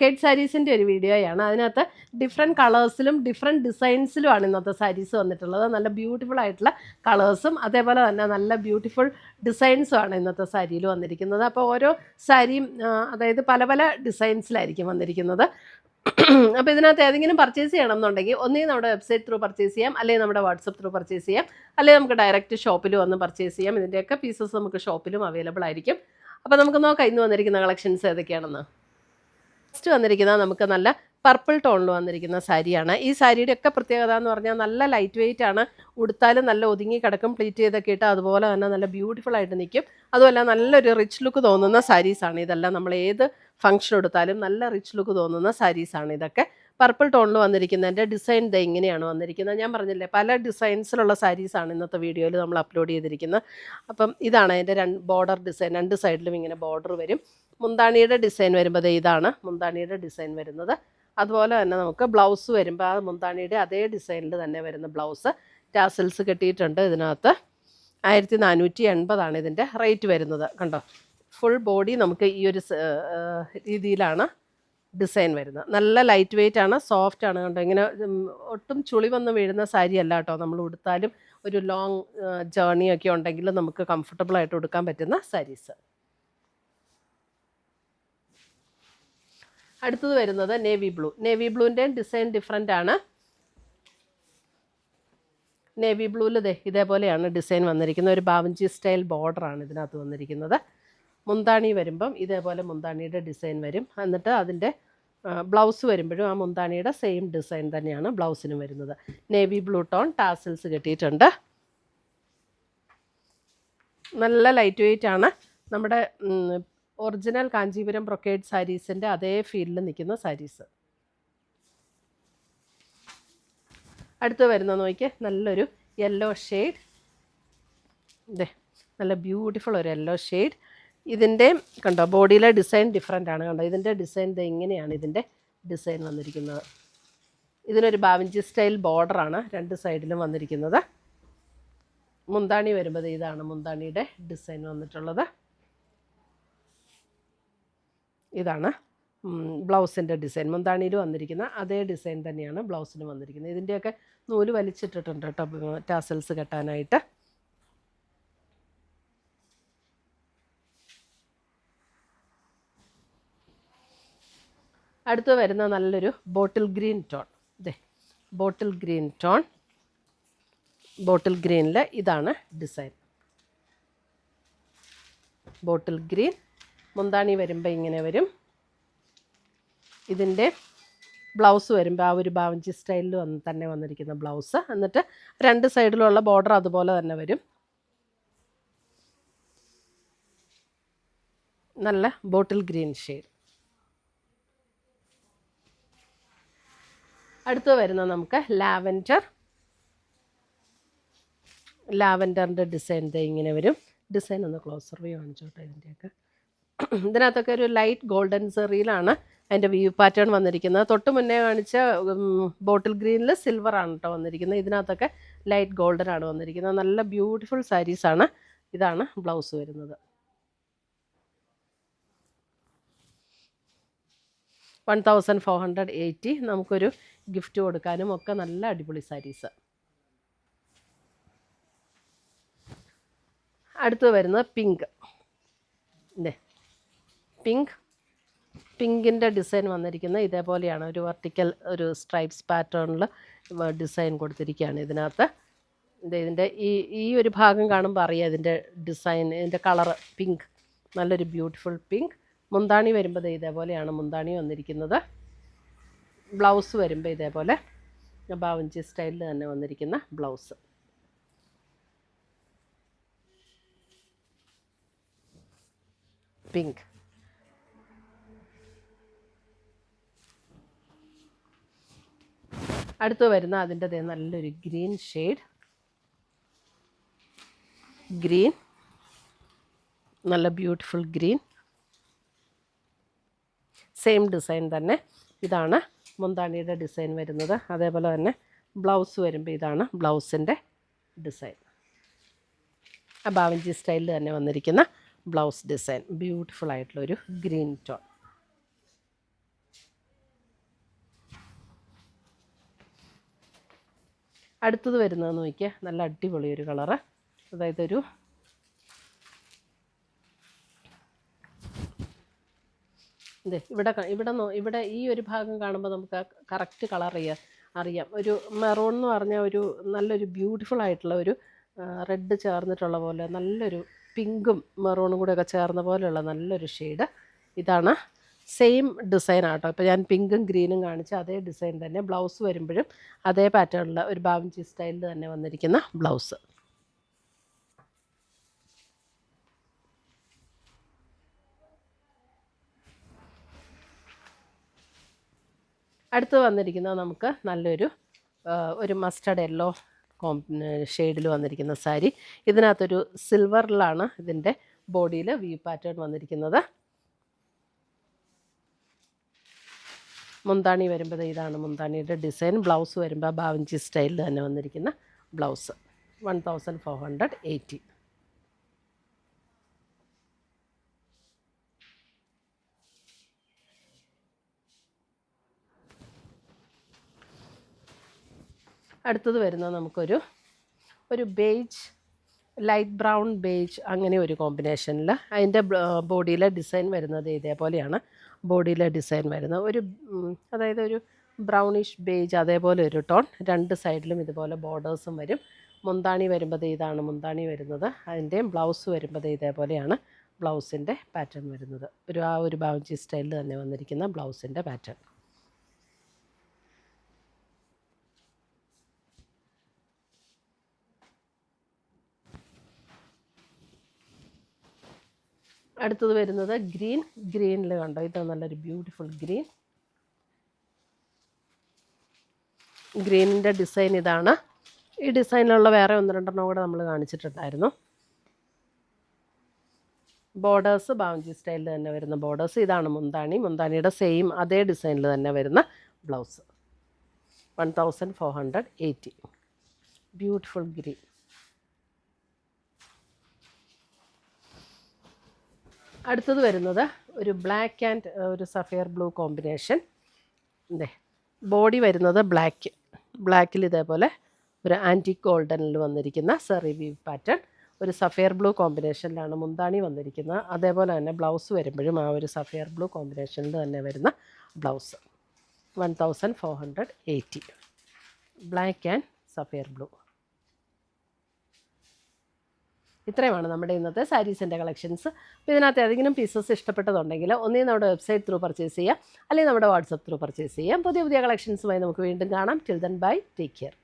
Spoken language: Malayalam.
കേഡ് സാരീസിന്റെ ഒരു വീഡിയോയാണ്. അതിനകത്ത് ഡിഫറെന്റ് കളേഴ്സിലും ഡിഫറെന്റ് ഡിസൈൻസിലുമാണ് ഇന്നത്തെ സാരീസ് വന്നിട്ടുള്ളത്. നല്ല ബ്യൂട്ടിഫുൾ ആയിട്ടുള്ള കളേഴ്സും അതേപോലെ തന്നെ നല്ല ബ്യൂട്ടിഫുൾ ഡിസൈൻസും ആണ് ഇന്നത്തെ സാരിയിൽ വന്നിരിക്കുന്നത്. അപ്പോൾ ഓരോ സാരിയും അതായത് പല പല ഡിസൈൻസിലായിരിക്കും വന്നിരിക്കുന്നത്. അപ്പോൾ ഇതിനകത്ത് ഏതെങ്കിലും പർച്ചേസ് ചെയ്യണം എന്നുണ്ടെങ്കിൽ ഒന്നേ നമ്മുടെ വെബ്സൈറ്റ് ത്രൂ പർച്ചേസ് ചെയ്യാം അല്ലെങ്കിൽ നമ്മുടെ വാട്സപ്പ് ത്രൂ പർച്ചേസ് ചെയ്യാം അല്ലെങ്കിൽ നമുക്ക് ഡയറക്റ്റ് ഷോപ്പിൽ വന്ന് പർച്ചേസ് ചെയ്യാം. ഇതിന്റെയൊക്കെ പീസസ് നമുക്ക് ഷോപ്പിലും അവൈലബിൾ ആയിരിക്കും. അപ്പോൾ നമുക്ക് നോക്കാം ഇന്ന് വന്നിരിക്കുന്ന കളക്ഷൻസ് ഏതൊക്കെയാണെന്ന്. ഫസ്റ്റ് വന്നിരിക്കുന്നത് നമുക്ക് നല്ല പർപ്പിൾ ടോണിൽ വന്നിരിക്കുന്ന സാരിയാണ്. ഈ സാരിയുടെ ഒക്കെ പ്രത്യേകത എന്ന് പറഞ്ഞാൽ നല്ല ലൈറ്റ് വെയിറ്റ് ആണ്. ഉടുത്താലും നല്ല ഒതുങ്ങി കിടക്കും. പ്ലീറ്റ് ചെയ്തൊക്കെ ഇട്ട് അതുപോലെ തന്നെ നല്ല ബ്യൂട്ടിഫുൾ ആയിട്ട് നിൽക്കും. അതുമല്ല നല്ലൊരു റിച്ച് ലുക്ക് തോന്നുന്ന സാരീസാണ് ഇതെല്ലാം നമ്മൾ ഏത് ഫംഗ്ഷൻ എടുത്താലും നല്ല റിച്ച് ലുക്ക് തോന്നുന്ന സാരീസാണ് ഇതൊക്കെ. പർപ്പിൾ ടോണിൽ വന്നിരിക്കുന്നതിന്റെ ഡിസൈൻ ദ ഇങ്ങനെയാണ് വന്നിരിക്കുന്നത്. ഞാൻ പറഞ്ഞില്ലേ പല ഡിസൈൻസിലുള്ള സാരീസാണ് ഇന്നത്തെ വീഡിയോയിൽ നമ്മൾ അപ്ലോഡ് ചെയ്തിരിക്കുന്നത്. അപ്പം ഇതാണ് അതിന്റെ രണ്ട് ബോർഡർ ഡിസൈൻ രണ്ട് സൈഡിലും ഇങ്ങനെ ബോർഡർ വരും. മുന്താണിയുടെ ഡിസൈൻ വരുമ്പോൾ ഇതാണ് മുന്താണിയുടെ ഡിസൈൻ വരുന്നത്. അതുപോലെ തന്നെ നമുക്ക് ബ്ലൗസ് വരുമ്പോൾ ആ മുന്താണിയുടെ അതേ ഡിസൈനിൽ തന്നെ വരുന്ന ബ്ലൗസ് ടാസൽസ് കെട്ടിയിട്ടുണ്ട് ഇതിനകത്ത്. ആയിരത്തി നാനൂറ്റി എൺപതാണ് ഇതിന്റെ റേറ്റ് വരുന്നത്. കണ്ടോ? ഫുൾ ബോഡി നമുക്ക് ഈ ഒരു രീതിയിലാണ് ഡിസൈൻ വരുന്നത്. നല്ല ലൈറ്റ് വെയിറ്റ് ആണ് സോഫ്റ്റ് ആണ്. കണ്ടോ? ഇങ്ങനെ ഒട്ടും ചുളി വന്ന് വീഴുന്ന സാരി അല്ല കേട്ടോ. നമ്മൾ ഉടുത്താലും ഒരു ലോങ് ജേർണി ഒക്കെ ഉണ്ടെങ്കിൽ നമുക്ക് കംഫർട്ടബിൾ ആയിട്ട് ഉടുക്കാൻ പറ്റുന്ന സാരീസ് അടുത്തത് വരുന്നത് നേവി ബ്ലൂ. നേവി ബ്ലൂവിന്റെ ഡിസൈൻ ഡിഫറെന്റ് ആണ്. നേവി ബ്ലൂവിൽ ഇതേപോലെയാണ് ഡിസൈൻ വന്നിരിക്കുന്നത്. ഒരു ബാവഞ്ചി സ്റ്റൈൽ ബോർഡറാണ് ഇതിനകത്ത് വന്നിരിക്കുന്നത്. മുന്താണി വരുമ്പം ഇതേപോലെ മുന്താണിയുടെ ഡിസൈൻ വരും. എന്നിട്ട് അതിന്റെ ബ്ലൗസ് വരുമ്പോഴും ആ മുന്താണിയുടെ സെയിം ഡിസൈൻ തന്നെയാണ് ബ്ലൗസിനും വരുന്നത്. നേവി ബ്ലൂ ടോൺ ടാസിൽസ് കിട്ടിയിട്ടുണ്ട്. നല്ല ലൈറ്റ് വെയിറ്റ് ആണ്. നമ്മുടെ ഒറിജിനൽ കാഞ്ചീപുരം ബ്രൊക്കേഡ് സാരീസിന്റെ അതേ ഫീൽഡിൽ നിൽക്കുന്ന സാരീസ് അടുത്ത് വരുന്ന നോക്കിയേ നല്ലൊരു യെല്ലോ ഷെയ്ഡ് ഇതേ നല്ല ബ്യൂട്ടിഫുൾ ഒരു യെല്ലോ ഷെയ്ഡ് ഇതിന്റെ കണ്ടോ ബോഡിയിലെ ഡിസൈൻ ഡിഫറെന്റ് ആണ് കണ്ടോ? ഇതിന്റെ ഡിസൈൻ ഇത് എങ്ങനെയാണ് ഇതിന്റെ ഡിസൈൻ വന്നിരിക്കുന്നത്. ഇതിനൊരു ബാവഞ്ചി സ്റ്റൈൽ ബോർഡറാണ് രണ്ട് സൈഡിലും വന്നിരിക്കുന്നത്. മുന്താണി വരുമ്പോൾ ഇതാണ് മുന്താണിയുടെ ഡിസൈൻ വന്നിട്ടുള്ളത്. ഇതാണ്. ബ്ലൗസിന്റെ ഡിസൈൻ. മുന്താണിയിൽ വന്നിരിക്കുന്ന അതേ ഡിസൈൻ തന്നെയാണ് ബ്ലൗസിന് വന്നിരിക്കുന്നത്. ഇതിന്റെയൊക്കെ നൂൽ വലിച്ചിട്ടിട്ടുണ്ട് കേട്ടോ ടാസൽസ് കെട്ടാനായിട്ട്. അടുത്ത് വരുന്ന നല്ലൊരു ബോട്ടിൽ ഗ്രീൻ ടോൺ. ഇതേ ബോട്ടിൽ ഗ്രീൻ ടോൺ. ബോട്ടിൽ ഗ്രീനിൽ ഇതാണ് ഡിസൈൻ. ബോട്ടിൽ ഗ്രീൻ മുന്താണി വരുമ്പോൾ ഇങ്ങനെ വരും. ഇതിന്റെ ബ്ലൗസ് വരുമ്പോൾ ആ ഒരു ബാവഞ്ചി സ്റ്റൈലിൽ വന്ന് തന്നെ വന്നിരിക്കുന്ന ബ്ലൗസ്. എന്നിട്ട് രണ്ട് സൈഡിലുള്ള ബോർഡർ അതുപോലെ തന്നെ വരും. നല്ല ബോട്ടിൽ ഗ്രീൻ ഷെയ്ഡ്. അടുത്ത് വരുന്ന നമുക്ക് ലാവൻഡർ. ലാവൻഡറിന്റെ ഡിസൈൻ ഇങ്ങനെ വരും. ഡിസൈൻ ഒന്ന് ക്ലോസർ വ്യൂ കാണിച്ചോട്ടെ ഇതിന്റെയൊക്കെ ഇതിനകത്തൊക്കെ ഒരു ലൈറ്റ് ഗോൾഡൻ സെറിയിലാണ് അതിന്റെ വ്യൂ പാറ്റേൺ വന്നിരിക്കുന്നത്. തൊട്ട് മുന്നേ കാണിച്ച ബോട്ടിൽ ഗ്രീനിൽ സിൽവർ ആണ് കേട്ടോ വന്നിരിക്കുന്നത്. ഇതിനകത്തൊക്കെ ലൈറ്റ് ഗോൾഡൻ ആണ് വന്നിരിക്കുന്നത്. നല്ല ബ്യൂട്ടിഫുൾ സാരീസാണ് ഇതാണ് ബ്ലൗസ് വരുന്നത്. One thousand four hundred eighty നമുക്കൊരു ഗിഫ്റ്റ് കൊടുക്കാനും ഒക്കെ നല്ല അടിപൊളി സാരീസ് അടുത്ത് വരുന്നത് പിങ്ക് ഇതേ പിങ്ക്. പിങ്കിന്റെ ഡിസൈൻ വന്നിരിക്കുന്നത് ഇതേപോലെയാണ് ഒരു വെർട്ടിക്കൽ ഒരു സ്ട്രൈപ്സ് പാറ്റേണിൽ ഡിസൈൻ കൊടുത്തിരിക്കുകയാണ് ഇതിനകത്ത്. ഇത് ഇതിന്റെ ഈ ഈ ഒരു ഭാഗം കാണുമ്പോൾ അറിയാം ഇതിന്റെ ഡിസൈൻ ഇതിന്റെ കളർ പിങ്ക്. നല്ലൊരു ബ്യൂട്ടിഫുൾ പിങ്ക്. മുന്താണി വരുമ്പോൾ ഇതേപോലെയാണ് മുന്താണി വന്നിരിക്കുന്നത്. ബ്ലൗസ് വരുമ്പോൾ ഇതേപോലെ ബാവഞ്ചി സ്റ്റൈലിൽ തന്നെ വന്നിരിക്കുന്ന ബ്ലൗസ്. പിങ്ക്. അടുത്ത് വരുന്ന അതിന്റെ നല്ലൊരു ഗ്രീൻ ഷെയ്ഡ്. ഗ്രീൻ. നല്ല ബ്യൂട്ടിഫുൾ ഗ്രീൻ. സെയിം ഡിസൈൻ തന്നെ. ഇതാണ് മുന്താണിയുടെ ഡിസൈൻ വരുന്നത്. അതേപോലെ തന്നെ ബ്ലൗസ് വരുമ്പോൾ ഇതാണ് ബ്ലൗസിന്റെ ഡിസൈൻ. ബാവഞ്ചി സ്റ്റൈലിൽ തന്നെ വന്നിരിക്കുന്ന ബ്ലൗസ് ഡിസൈൻ. ബ്യൂട്ടിഫുൾ ആയിട്ടുള്ളൊരു ഗ്രീൻ ടോൺ. അടുത്തത് വരുന്നത് നോക്കിയാൽ നല്ല അടിപൊളി ഒരു കളറ്. അതായത് ഒരു ഇതേ ഇവിടെ ഇവിടെ ഇവിടെ ഈ ഒരു ഭാഗം കാണുമ്പോൾ നമുക്ക് കറക്റ്റ് കളർ അറിയാം അറിയാം. ഒരു മെറൂൺ എന്ന് പറഞ്ഞാൽ ഒരു നല്ലൊരു ബ്യൂട്ടിഫുൾ ആയിട്ടുള്ള ഒരു റെഡ് ചേർന്നിട്ടുള്ള പോലെ നല്ലൊരു പിങ്കും മെറൂണും കൂടെ ഒക്കെ ചേർന്ന പോലെയുള്ള നല്ലൊരു ഷെയ്ഡ് ഇതാണ് സെയിം ഡിസൈൻ ആട്ടോ. ഇപ്പോൾ ഞാൻ പിങ്കും ഗ്രീനും കാണിച്ച അതേ ഡിസൈൻ തന്നെ. ബ്ലൗസ് വരുമ്പോഴും അതേ പാറ്റേണിലുള്ള ഒരു ബാവഞ്ചി സ്റ്റൈലിൽ തന്നെ വന്നിരിക്കുന്ന ബ്ലൗസ്. അടുത്ത് വന്നിരിക്കുന്നത് നമുക്ക് നല്ലൊരു ഒരു മസ്റ്റർഡ് യെല്ലോ കോം ഷെയ്ഡിൽ വന്നിരിക്കുന്ന സാരി. ഇതിനകത്തൊരു സിൽവറിലാണ് ഇതിന്റെ ബോഡിയിൽ വി പാറ്റേൺ വന്നിരിക്കുന്നത്. മുന്താണി വരുമ്പോൾ ഇതാണ് മുന്താണിയുടെ ഡിസൈൻ. ബ്ലൗസ് വരുമ്പോൾ ബാവഞ്ചി സ്റ്റൈലിൽ തന്നെ വന്നിരിക്കുന്ന blouse. One thousand four hundred eighty അടുത്തത് വരുന്ന നമുക്കൊരു ഒരു ബേജ് ലൈറ്റ് ബ്രൗൺ ബേജ് അങ്ങനെ ഒരു കോമ്പിനേഷനിൽ അതിന്റെ ബോഡിയിലെ ഡിസൈൻ വരുന്നത് ഇതേപോലെയാണ്. ബോഡിയിലെ ഡിസൈൻ വരുന്നത് ഒരു അതായത് ഒരു ബ്രൗണിഷ് ബേജ് അതേപോലെ ഒരു ടോൺ. രണ്ട് സൈഡിലും ഇതുപോലെ ബോർഡേഴ്സും വരും. മുന്താണി വരുമ്പോൾ ഇതാണ് മുന്താണി വരുന്നത്. അതിന്റെയും ബ്ലൗസ് വരുമ്പോൾ ഇതേപോലെയാണ് ബ്ലൗസിന്റെ പാറ്റേൺ വരുന്നത്. ഒരു ആ ഒരു ബാവഞ്ചി സ്റ്റൈലിൽ തന്നെ വന്നിരിക്കുന്ന ബ്ലൗസിന്റെ പാറ്റേൺ. അടുത്തത് വരുന്നത് ഗ്രീൻ ഗ്രീനിൽ കണ്ടോ? ഇത് നല്ലൊരു ബ്യൂട്ടിഫുൾ ഗ്രീൻ. ഗ്രീനിന്റെ ഡിസൈൻ ഇതാണ്. ഈ ഡിസൈനിലുള്ള വേറെ ഒന്ന് രണ്ടെണ്ണം കൂടെ നമ്മൾ കാണിച്ചിട്ടുണ്ടായിരുന്നു. ബോർഡേഴ്സ് ബാവഞ്ചി സ്റ്റൈലിൽ തന്നെ വരുന്ന ബോർഡേഴ്സ്. ഇതാണ് മുന്താണി. മുന്താണിയുടെ സെയിം അതേ ഡിസൈനിൽ തന്നെ വരുന്ന blouse. One thousand four hundred eighty. Beautiful green. അടുത്തത് വരുന്നത് ഒരു ബ്ലാക്ക് ആൻഡ് ഒരു സഫയർ ബ്ലൂ കോമ്പിനേഷൻ അതെ ബോഡി വരുന്നത് ബ്ലാക്ക് ബ്ലാക്കിൽ ഇതേപോലെ ഒരു ആന്റിക് ഗോൾഡനിൽ വന്നിരിക്കുന്ന സെറി വി പാറ്റേൺ ഒരു സഫയർ ബ്ലൂ കോമ്പിനേഷനിലാണ് മുന്താണി വന്നിരിക്കുന്നത്. അതേപോലെ തന്നെ ബ്ലൗസ് വരുമ്പോഴും ആ ഒരു സഫയർ ബ്ലൂ കോമ്പിനേഷനിൽ തന്നെ വരുന്ന blouse one thousand four hundred eighty black and sapphire blue ഇത്രയുമാണ് നമ്മുടെ ഇന്നത്തെ സാരീസിന്റെ കളക്ഷൻസ് അപ്പോൾ ഇതിനകത്ത് ഏതെങ്കിലും പീസസ് ഇഷ്ടപ്പെട്ടതുണ്ടെങ്കിൽ ഒന്നേ നമ്മുടെ വെബ്സൈറ്റ് ത്രൂ പർച്ചേസ് ചെയ്യാം. അല്ലെങ്കിൽ നമ്മുടെ വാട്സപ്പ് ത്രൂ പർച്ചേസ് ചെയ്യാം. പുതിയ പുതിയ കളക്ഷൻസുമായി നമുക്ക് വീണ്ടും കാണാം. Then bye take care